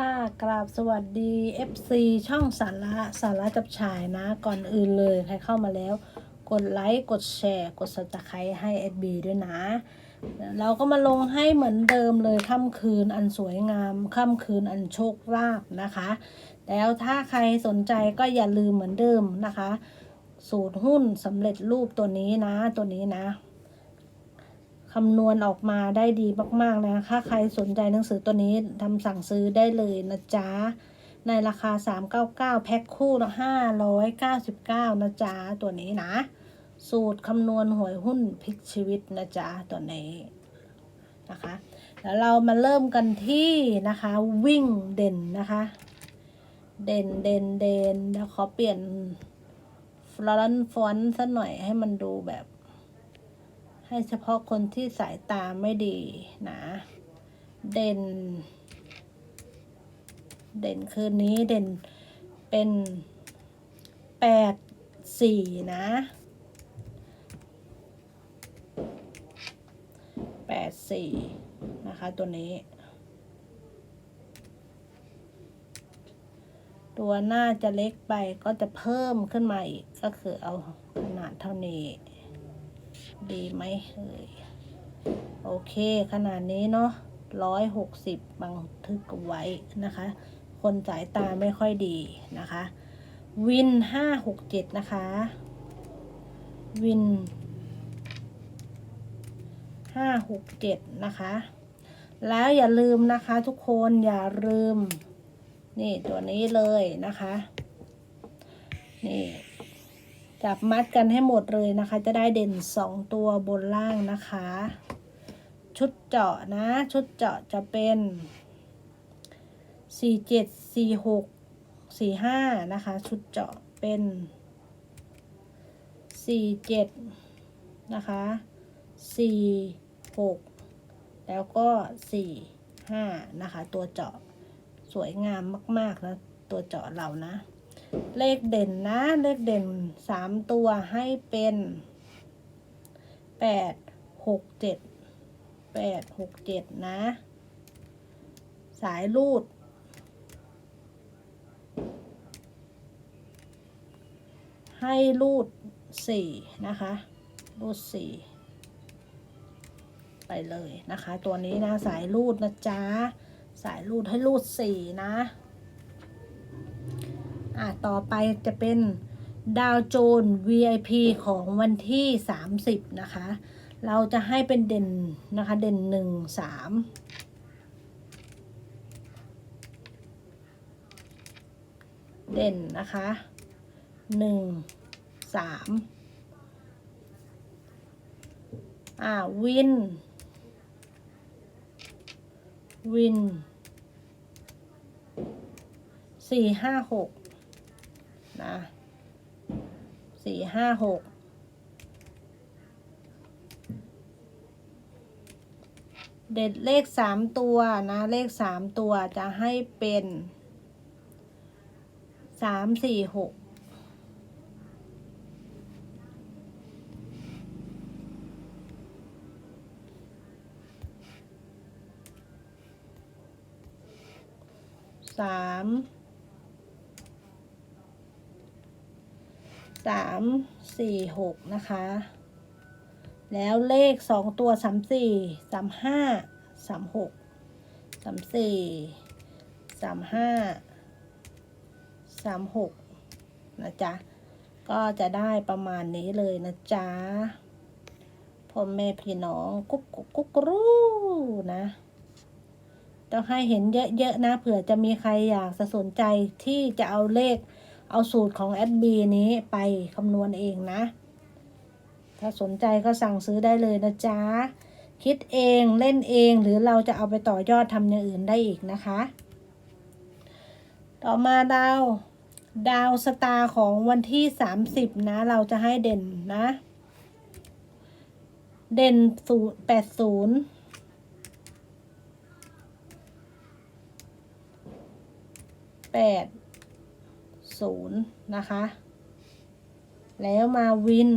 ค่ะกราบสวัสดี FC ช่องสาระสาระจับฉายนะ ก่อนอื่นเลยใครเข้ามาแล้ว กดไลค์ กดแชร์ กดสับสไครให้ SB ด้วยนะ เราก็มาลงให้เหมือนเดิมเลยค่ำคืนอันสวยงามค่ำคืนอันโชคลาภนะคะ แล้วถ้าใครสนใจก็อย่าลืมเหมือนเดิมนะคะ สูตรหุ้นสำเร็จรูปตัวนี้นะตัวนี้นะ คำนวณออกมาได้ดีมากๆนะถ้าใครสนใจหนังสือตัวนี้ทำสั่งซื้อได้เลยนะจ๊ะ ในราคา 399 แพ็คคู่ละ599 นะจ๊ะ ตัวนี้นะ สูตรคำนวณหวยหุ้นพลิกชีวิตนะจ๊ะ ตัวนี้นะคะ แล้วเรามาเริ่มกันที่นะคะวิ่งเด่นนะคะ เด่นเด่นเด่นแล้วขอเปลี่ยนฟลอนฟอนต์สักหน่อยให้มันดูแบบ ให้เฉพาะคนที่สายตาไม่ดีนะ เด่น เด่นคืนนี้เด่นเป็นแปดสี่นะแปดสี่นะคะตัวนี้ ตัวหน้าจะเล็กไปก็จะเพิ่มขึ้นมาอีกก็คือเอาขนาดเท่านี้ ดีไหมเอ่ยโอเคขนาดนี้เนาะร้อยหกสิบบังทึกไว้นะคะ คนสายตาไม่ค่อยดีนะคะ วินห้าหกเจ็ดนะคะ วินห้าหกเจ็ดนะคะ แล้วอย่าลืมนะคะทุกคนอย่าลืม นี่ตัวนี้เลยนะคะ นี่ จับมัดกันให้หมดเลยนะคะ จะได้เด่นสองตัวบนล่างนะคะ ชุดเจาะนะ ชุดเจาะจะเป็นสี่เจ็ดสี่หกสี่ห้านะคะ ชุดเจาะเป็นสี่เจ็ดนะคะสี่หกแล้วก็สี่ห้านะคะ ตัวเจาะสวยงามมาก ๆ นะ ตัวเจาะเรานะ เลขเด่นนะ เลขเด่นสามตัวให้เป็นแปดหกเจ็ดแปดหกเจ็ดนะ สายรูด ให้รูดสี่นะคะ รูดสี่ไปเลยนะคะ ตัวนี้นะ สายรูดนะจ๊ะ สายรูดให้รูดสี่นะ อะต่อไปจะเป็นดาวโจน VIP ของวันที่ 30 นะคะ เราจะให้เป็นเด่นนะคะ เด่นหนึ่งสามเด่นนะคะหนึ่งสามอ่า วิน วินสี่ห้าหก นะสี่ห้าหกเด็ดเลขสามตัวนะเลขสามตัวจะให้เป็นสามสี่หกสาม สามสี่หกนะคะ แล้วเลขสองตัวสามสี่สามห้าสามหกสามสี่สามห้าสามหกนะจ๊ะ ก็จะได้ประมาณนี้เลยนะจ๊ะพ่อแม่พี่น้องกุ๊กกุ๊กกุ๊กรู้นะ ต้องให้เห็นเยอะๆนะเผื่อจะมีใครอยากสนใจที่จะเอาเลข เอาสูตรของแอดบีนี้ไปคำนวณเองนะ ถ้าสนใจก็สั่งซื้อได้เลยนะจ๊ะ คิดเองเล่นเองหรือเราจะเอาไปต่อยอดทำอย่างอื่นได้อีกนะคะ ต่อมาดาว ดาวสตาร์ของวันที่ 30 นะ เราจะให้เด่นนะ เด่นศูนย์แปดศูนย์แปด ศูนย์นะคะ แล้วมาวิน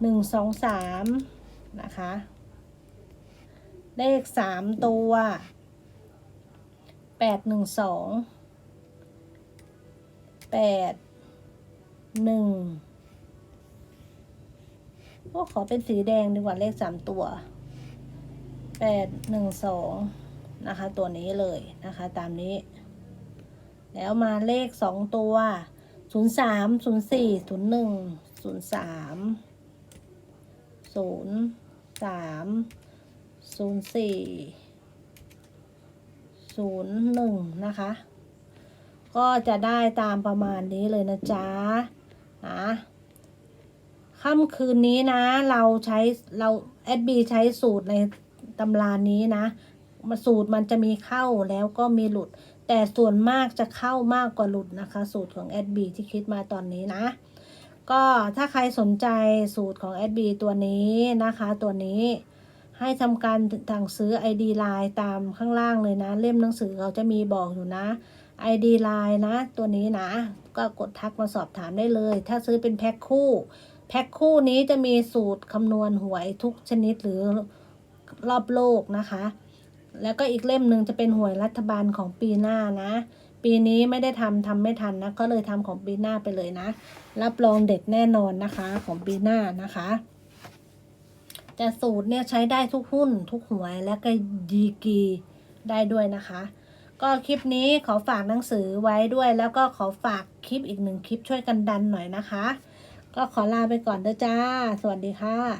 หนึ่งสองสามนะคะ เลขสามตัวแปดหนึ่งสองแปดหนึ่งก็ขอเป็นสีแดงดีกว่าเลขสามตัวแปดหนึ่งสอง นะคะ ตัวนี้เลยนะคะ ตามนี้ แล้วมาเลขสองตัวศูนย์สามศูนย์สี่ศูนย์หนึ่งศูนย์สามศูนย์สามศูนย์สี่ศูนย์หนึ่งนะคะ ก็จะได้ตามประมาณนี้เลยนะจ๊ะนะค่ำคืนนี้นะ เราใช้เราแอดบีใช้สูตรในตำรานี้นะ สูตรมันจะมีเข้าแล้วก็มีหลุด แต่ส่วนมากจะเข้ามากกว่าหลุดนะคะ สูตรของ SB ที่คิดมาตอนนี้นะ ก็ถ้าใครสนใจสูตรของ SB ตัวนี้นะคะ ตัวนี้ให้ทำการสั่งซื้อ ID Line ตามข้างล่างเลยนะ เล่มหนังสือเขาจะมีบอกอยู่นะ ID Line นะ ตัวนี้นะ ก็กดทักมาสอบถามได้เลย ถ้าซื้อเป็นแพ็คคู่ แพ็คคู่นี้จะมีสูตรคำนวณหวยทุกชนิดหรือรอบโลกนะคะ แล้วก็อีกเล่มหนึ่งจะเป็นหวยรัฐบาลของปีหน้านะ ปีนี้ไม่ได้ทำทำไม่ทันนะ ก็เลยทำของปีหน้าไปเลยนะ รับรองเด็ดแน่นอนนะคะของปีหน้านะคะแต่สูตรเนี่ยใช้ได้ทุกหุ้น ทุกหวยและก็ดีกีได้ด้วยนะคะ ก็คลิปนี้ขอฝากหนังสือไว้ด้วย แล้วก็ขอฝากคลิปอีกหนึ่งคลิปช่วยกันดันหน่อยนะคะ ก็ขอลาไปก่อนเด้อจ้า สวัสดีค่ะ